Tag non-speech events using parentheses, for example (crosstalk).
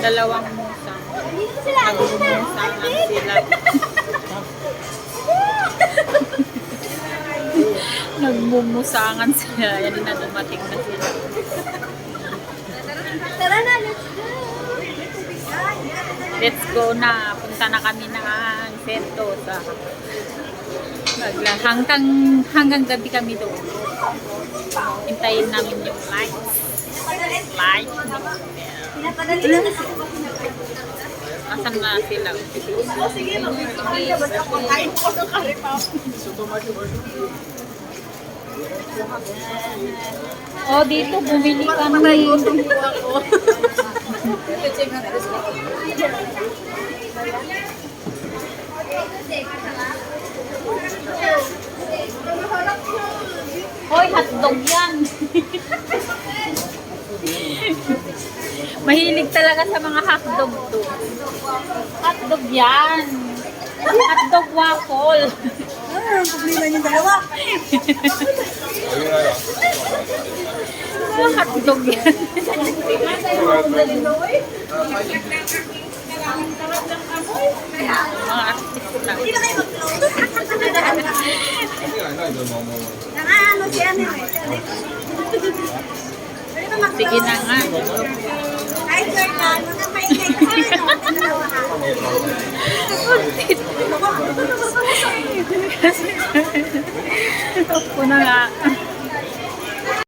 Dalawang musang. Nagmumusang sila. Nagmumusangan sila. Yan na dumating na sila. Tara na, let's go. Let's go na. Punta na kami ng Sentosa. Magla hanggang hanggang gabi kami doon. Hintayin namin yung lights. Light. Kasi. Asan na sila? Sige, mag-ilabas ako. Kain ko ng karipaw. Oh, dito bumili kami. (laughs) Hoy, hotdog yan. (laughs) Mahilig talaga sa mga hotdog to. Hotdog yan. Hotdog waffle. Ano ang problema niyo dalawa? Ah, hotdog yan. mga artista. Hindi na kayo mag-close. (laughs) Nakaano si ano eh. Sige na nga. Ako na nga.